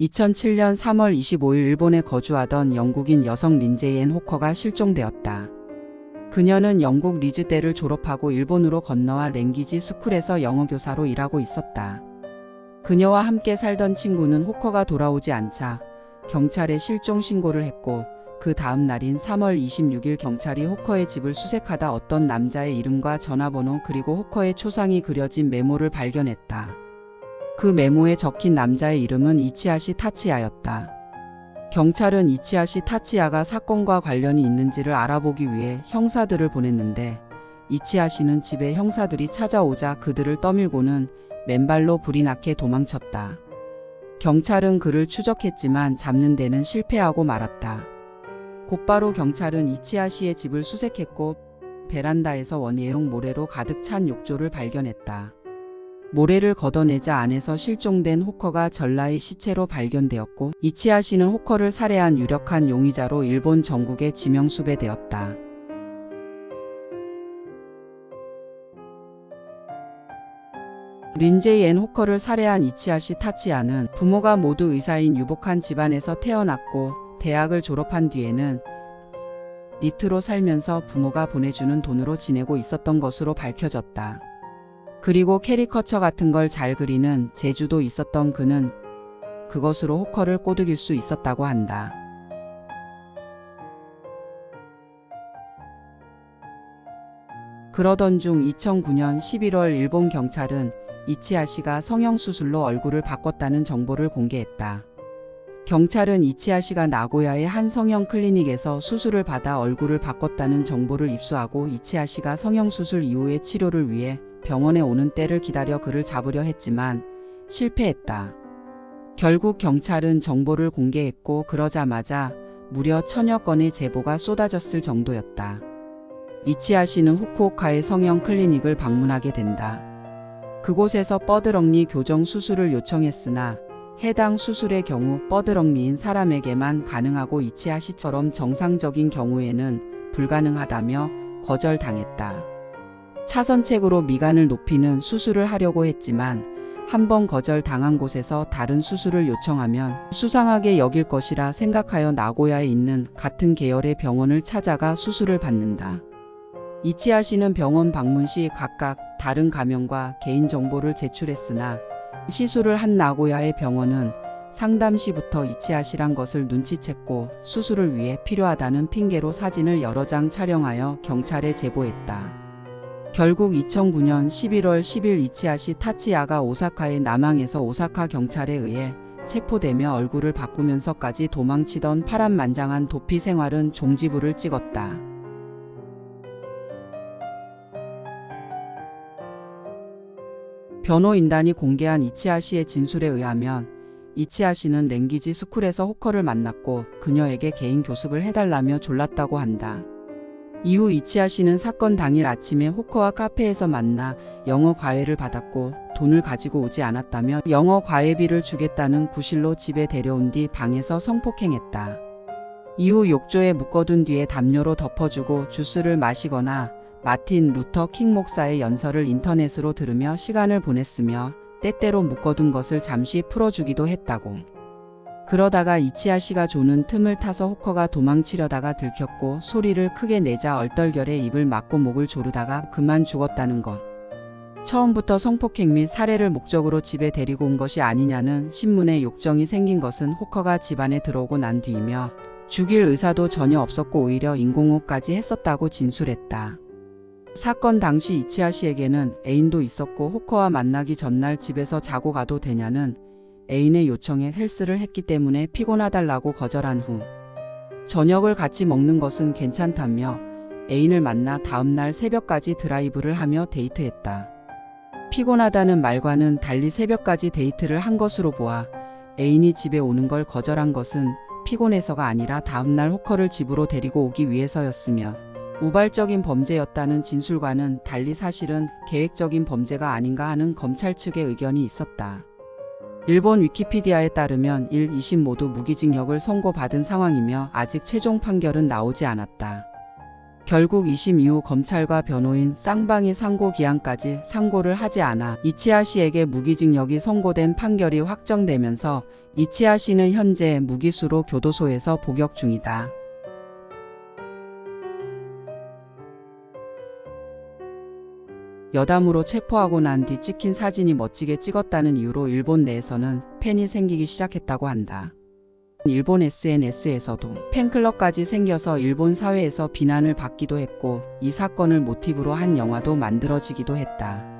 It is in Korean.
2007년 3월 25일 일본에 거주하던 영국인 여성 린제이 앤 호커가 실종되었다. 그녀는 영국 리즈대를 졸업하고 일본으로 건너와 랭기지 스쿨에서 영어 교사로 일하고 있었다. 그녀와 함께 살던 친구는 호커가 돌아오지 않자 경찰에 실종 신고를 했고 그 다음 날인 3월 26일 경찰이 호커의 집을 수색하다 어떤 남자의 이름과 전화번호 그리고 호커의 초상이 그려진 메모를 발견했다. 그 메모에 적힌 남자의 이름은 이치하시 타치야였다. 경찰은 이치하시 타치야가 사건과 관련이 있는지를 알아보기 위해 형사들을 보냈는데 이치하시는 집에 형사들이 찾아오자 그들을 떠밀고는 맨발로 불이 나게 도망쳤다. 경찰은 그를 추적했지만 잡는 데는 실패하고 말았다. 곧바로 경찰은 이치하시의 집을 수색했고 베란다에서 원예용 모래로 가득 찬 욕조를 발견했다. 모래를 걷어내자 안에서 실종된 호커가 전라의 시체로 발견되었고 이치하 씨는 호커를 살해한 유력한 용의자로 일본 전국에 지명수배되었다. 린제이 앤 호커를 살해한 이치하 씨 타치야는 부모가 모두 의사인 유복한 집안에서 태어났고 대학을 졸업한 뒤에는 니트로 살면서 부모가 보내주는 돈으로 지내고 있었던 것으로 밝혀졌다. 그리고 캐리커처 같은 걸 잘 그리는 재주도 있었던 그는 그것으로 호커를 꼬드길 수 있었다고 한다. 그러던 중 2009년 11월 일본 경찰은 이치하 씨가 성형수술로 얼굴을 바꿨다는 정보를 공개했다. 경찰은 이치하 씨가 나고야의 한 성형 클리닉에서 수술을 받아 얼굴을 바꿨다는 정보를 입수하고 이치하 씨가 성형수술 이후의 치료를 위해 병원에 오는 때를 기다려 그를 잡으려 했지만 실패했다. 결국 경찰은 정보를 공개했고 그러자마자 무려 천여 건의 제보가 쏟아졌을 정도였다. 이치하 씨는 후쿠오카의 성형 클리닉을 방문하게 된다. 그곳에서 뻐드렁니 교정 수술을 요청했으나 해당 수술의 경우 뻐드렁니인 사람에게만 가능하고 이치하 씨처럼 정상적인 경우에는 불가능하다며 거절당했다. 차선책으로 미간을 높이는 수술을 하려고 했지만 한번 거절 당한 곳에서 다른 수술을 요청하면 수상하게 여길 것이라 생각하여 나고야에 있는 같은 계열의 병원을 찾아가 수술을 받는다. 이치하 씨는 병원 방문 시 각각 다른 가명과 개인 정보를 제출했으나 시술을 한 나고야의 병원은 상담 시부터 이치하 씨란 것을 눈치챘고 수술을 위해 필요하다는 핑계로 사진을 여러 장 촬영하여 경찰에 제보했다. 결국 2009년 11월 10일 이치하시 타치야가 오사카의 남항에서 오사카 경찰에 의해 체포되며 얼굴을 바꾸면서까지 도망치던 파란만장한 도피 생활은 종지부를 찍었다. 변호인단이 공개한 이치하 씨의 진술에 의하면 이치하 씨는 랭기지 스쿨에서 호커를 만났고 그녀에게 개인 교습을 해달라며 졸랐다고 한다. 이후 이치하 씨는 사건 당일 아침에 호커와 카페에서 만나 영어 과외를 받았고 돈을 가지고 오지 않았다며 영어 과외비를 주겠다는 구실로 집에 데려온 뒤 방에서 성폭행했다. 이후 욕조에 묶어둔 뒤에 담요로 덮어주고 주스를 마시거나 마틴 루터 킹 목사의 연설을 인터넷으로 들으며 시간을 보냈으며 때때로 묶어둔 것을 잠시 풀어주기도 했다고. 그러다가 이치하 씨가 조는 틈을 타서 호커가 도망치려다가 들켰고 소리를 크게 내자 얼떨결에 입을 막고 목을 조르다가 그만 죽었다는 것. 처음부터 성폭행 및 살해를 목적으로 집에 데리고 온 것이 아니냐는 신문에 욕정이 생긴 것은 호커가 집안에 들어오고 난 뒤이며 죽일 의사도 전혀 없었고 오히려 인공호까지 했었다고 진술했다. 사건 당시 이치하 씨에게는 애인도 있었고 호커와 만나기 전날 집에서 자고 가도 되냐는 애인의 요청에 헬스를 했기 때문에 피곤하달라고 거절한 후 저녁을 같이 먹는 것은 괜찮다며 애인을 만나 다음날 새벽까지 드라이브를 하며 데이트했다. 피곤하다는 말과는 달리 새벽까지 데이트를 한 것으로 보아 애인이 집에 오는 걸 거절한 것은 피곤해서가 아니라 다음날 호커를 집으로 데리고 오기 위해서였으며 우발적인 범죄였다는 진술과는 달리 사실은 계획적인 범죄가 아닌가 하는 검찰 측의 의견이 있었다. 일본 위키피디아에 따르면 1, 2심 모두 무기징역을 선고받은 상황이며 아직 최종 판결은 나오지 않았다. 결국 2심 이후 검찰과 변호인 쌍방이 상고 기한까지 상고를 하지 않아 이치아 씨에게 무기징역이 선고된 판결이 확정되면서 이치아 씨는 현재 무기수로 교도소에서 복역 중이다. 여담으로 체포하고 난 뒤 찍힌 사진이 멋지게 찍었다는 이유로 일본 내에서는 팬이 생기기 시작했다고 한다. 일본 SNS에서도 팬클럽까지 생겨서 일본 사회에서 비난을 받기도 했고 이 사건을 모티브로 한 영화도 만들어지기도 했다.